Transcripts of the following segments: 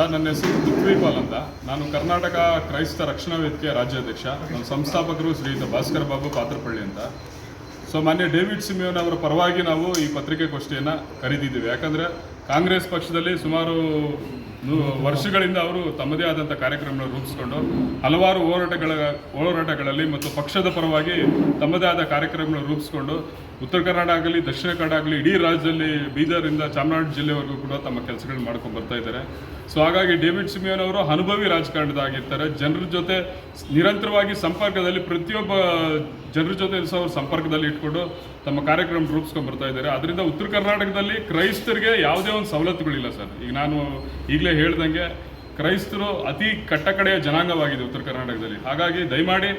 Sir, ನನ್ನ ಹೆಸರು ಪೃಥ್ವಿಪಾಲ್ ಅಂತ. ನಾನು ಕರ್ನಾಟಕ ಕ್ರೈಸ್ತ ರಕ್ಷಣಾ ವೇದಿಕೆಯ ರಾಜ್ಯಾಧ್ಯಕ್ಷ. ನಮ್ಮ ಸಂಸ್ಥಾಪಕರು ಶ್ರೀಯುತ ಭಾಸ್ಕರ್ ಬಾಬು ಪಾತ್ರಪಳ್ಳಿ ಅಂತ. ಸೊ ಮಾನ್ಯ ಡೇವಿಡ್ ಸಿಮಿಯೋನ್ ಅವರ ಪರವಾಗಿ ನಾವು ಈ ಪತ್ರಿಕೆಗೋಷ್ಠಿಯನ್ನು ಕರೆದಿದ್ದೀವಿ ಯಾಕಂದರೆ ಕಾಂಗ್ರೆಸ್ ಪಕ್ಷದಲ್ಲಿ ಸುಮಾರು ವರ್ಷಗಳಿಂದ ಅವರು ತಮ್ಮದೇ ಆದಂಥ ಕಾರ್ಯಕ್ರಮಗಳನ್ನು ರೂಪಿಸಿಕೊಂಡು ಹಲವಾರು ಹೋರಾಟಗಳ, ಹೋರಾಟಗಳಲ್ಲಿ ಮತ್ತು ಪಕ್ಷದ ಪರವಾಗಿ ತಮ್ಮದೇ ಆದ ಕಾರ್ಯಕ್ರಮಗಳನ್ನು ರೂಪಿಸಿಕೊಂಡು ಉತ್ತರ ಕನ್ನಡ ಆಗಲಿ, ದಕ್ಷಿಣ ಕನ್ನಡ ಆಗಲಿ, ಇಡೀ ರಾಜ್ಯದಲ್ಲಿ ಬೀದರಿಂದ ಚಾಮರಾಜ ಜಿಲ್ಲೆವರೆಗೂ ಕೂಡ ತಮ್ಮ ಕೆಲಸಗಳನ್ನ ಮಾಡ್ಕೊಂಡು ಬರ್ತಾ ಇದ್ದಾರೆ. ಸೊ ಹಾಗಾಗಿ ಡೇವಿಡ್ ಸಿಮಿಯನ್ ಅವರು ಅನುಭವಿ ರಾಜಕಾರಣದಾಗಿರ್ತಾರೆ ಜನರ ಜೊತೆ ನಿರಂತರವಾಗಿ ಸಂಪರ್ಕದಲ್ಲಿ, ಪ್ರತಿಯೊಬ್ಬ ಜನರ ಜೊತೆ ಸಹ ಸಂಪರ್ಕದಲ್ಲಿ ಇಟ್ಕೊಂಡು ತಮ್ಮ ಕಾರ್ಯಕ್ರಮ ರೂಪಿಸ್ಕೊಂಡು ಬರ್ತಾ ಇದ್ದಾರೆ. ಅದರಿಂದ ಉತ್ತರ ಕರ್ನಾಟಕದಲ್ಲಿ ಕ್ರೈಸ್ತರಿಗೆ ಯಾವುದೇ ಒಂದು ಸವಲತ್ತುಗಳಿಲ್ಲ ಸರ್. ಈಗ ನಾನು ಈಗಲೇ ಹೇಳ್ದಂಗೆ ಕ್ರೈಸ್ತರು ಅತಿ ಕಟ್ಟಕಡೆಯ ಜನಾಂಗವಾಗಿದೆ ಉತ್ತರ ಕರ್ನಾಟಕದಲ್ಲಿ. ಹಾಗಾಗಿ ದಯಮಾಡಿ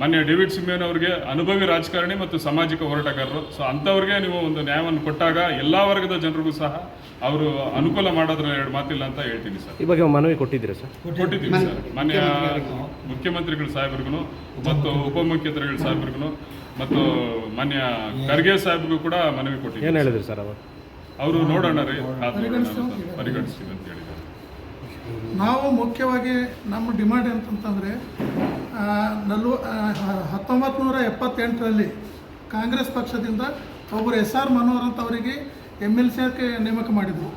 ಮಾನ್ಯ ಡೇವಿಡ್ ಸಿಮಿಯನ್ ಅವರಿಗೆ ಅನುಭವಿ ರಾಜಕಾರಣಿ ಮತ್ತು ಸಾಮಾಜಿಕ ಹೋರಾಟಗಾರರು. ಸೊ ಅಂಥವ್ರಿಗೆ ನೀವು ಒಂದು ನ್ಯಾಯವನ್ನು ಕೊಟ್ಟಾಗ ಎಲ್ಲ ವರ್ಗದ ಜನರಿಗೂ ಸಹ ಅವರು ಅನುಕೂಲ ಮಾಡೋದ್ರ ಎರಡು ಮಾತಿಲ್ಲ ಅಂತ ಹೇಳ್ತೀನಿ ಸರ್. ಈ ಬಗ್ಗೆ ಮನವಿ ಕೊಟ್ಟಿದ್ದೀರಾ ಸರ್? ಕೊಟ್ಟಿದ್ದೀನಿ ಸರ್. ಮಾನ್ಯ ಮುಖ್ಯಮಂತ್ರಿಗಳ ಸಾಹೇಬ್ರಿಗೂ ಮತ್ತು ಉಪಮುಖ್ಯಮಂತ್ರಿಗಳ ಸಾಹೇಬ್ರಿಗೂ ಮತ್ತು ಮಾನ್ಯ ಖರ್ಗೆ ಸಾಹೇಬ್ಗೂ ಕೂಡ ಮನವಿ ಕೊಟ್ಟಿದ್ದೀನಿ ಏನು ಹೇಳಿದ್ರಿ ಸರ್ ಅವಾಗ ಅವರು ನೋಡೋಣ ರೀ. ಅಂತ ಪರಿಗಣಿಸ್ತೀವಿ. ಅಂತ ಹೇಳಿದ್ದಾರೆ. ನಾವು ಮುಖ್ಯವಾಗಿ ನಮ್ಮ ಡಿಮಾಂಡ್ ಅಂತಂತಂದರೆ ನಲ್ವ ಹತ್ತೊಂಬತ್ತು ನೂರ ಎಪ್ಪತ್ತೆಂಟರಲ್ಲಿ ಕಾಂಗ್ರೆಸ್ ಪಕ್ಷದಿಂದ ಒಬ್ಬರು ಎಸ್ ಆರ್ ಮನೋಹರ್ ಅಂತ ಅವರಿಗೆ ಎಂ ಎಲ್ ಸಿ ಆಗಿ ನೇಮಕ ಮಾಡಿದ್ರು.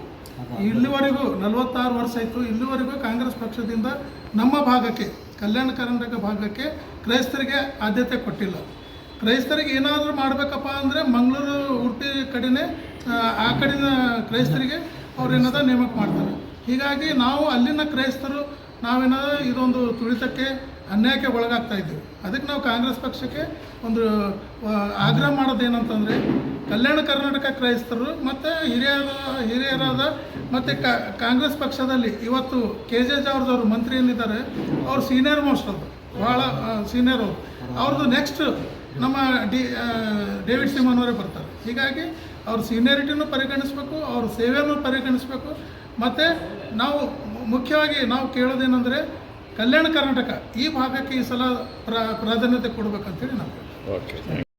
ಇಲ್ಲಿವರೆಗೂ ನಲವತ್ತಾರು ವರ್ಷ ಆಯಿತು. ಇಲ್ಲಿವರೆಗೂ ಕಾಂಗ್ರೆಸ್ ಪಕ್ಷದಿಂದ ನಮ್ಮ ಭಾಗಕ್ಕೆ ಕಲ್ಯಾಣ ಕರ್ನಾಟಕ ಭಾಗಕ್ಕೆ ಕ್ರೈಸ್ತರಿಗೆ ಆದ್ಯತೆ ಕೊಟ್ಟಿಲ್ಲ. ಕ್ರೈಸ್ತರಿಗೆ ಏನಾದರೂ ಮಾಡಬೇಕಪ್ಪ ಅಂದರೆ ಮಂಗಳೂರು ಕಡೆನೇ ಆ, ಕಡಿನ ಕ್ರೈಸ್ತರಿಗೆ ಅವ್ರೇನದ ನೇಮಕ ಮಾಡ್ತಾರೆ. ಹೀಗಾಗಿ ನಾವು ಅಲ್ಲಿನ ಕ್ರೈಸ್ತರು ನಾವೇನಾದ ಇದೊಂದು ತುಳಿತಕ್ಕೆ ಅನ್ಯಾಯಕ್ಕೆ ಒಳಗಾಗ್ತಾ ಇದ್ದೀವಿ. ಅದಕ್ಕೆ ನಾವು ಕಾಂಗ್ರೆಸ್ ಪಕ್ಷಕ್ಕೆ ಒಂದು ಆಗ್ರಹ ಮಾಡೋದು ಏನಂತಂದರೆ ಕಲ್ಯಾಣ ಕರ್ನಾಟಕ ಕ್ರೈಸ್ತರು ಮತ್ತು ಹಿರಿಯರ ಹಿರಿಯರಾದ ಮತ್ತು ಕಾಂಗ್ರೆಸ್ ಪಕ್ಷದಲ್ಲಿ ಇವತ್ತು ಕೆ ಜೆ ಜಾರ್ಜ್ ಮಂತ್ರಿ ಏನಿದ್ದಾರೆ ಅವ್ರು ಸೀನಿಯರ್ ಮೋಸ್ಟ್ ಅದು ಭಾಳ ಸೀನಿಯರ್ ಅವರು. ಅವ್ರದ್ದು ನೆಕ್ಸ್ಟ್ ನಮ್ಮ ಡಿ ಡೇವಿಡ್ ಸಿಮನ್ ಅವರೇ ಬರ್ತಾರೆ. ಹೀಗಾಗಿ ಅವ್ರ ಸೀನಿಯರಿಟಿನೂ ಪರಿಗಣಿಸ್ಬೇಕು, ಅವ್ರ ಸೇವೆಯನ್ನು ಪರಿಗಣಿಸ್ಬೇಕು. ಮತ್ತು ನಾವು ಮುಖ್ಯವಾಗಿ ನಾವು ಕೇಳೋದೇನೆಂದರೆ ಕಲ್ಯಾಣ ಕರ್ನಾಟಕ ಈ ಭಾಗಕ್ಕೆ ಈ ಸಲ ಪ್ರ, ಪ್ರಾಧಾನ್ಯತೆ ಕೊಡಬೇಕಂತೇಳಿ ನಾವು ಓಕೆ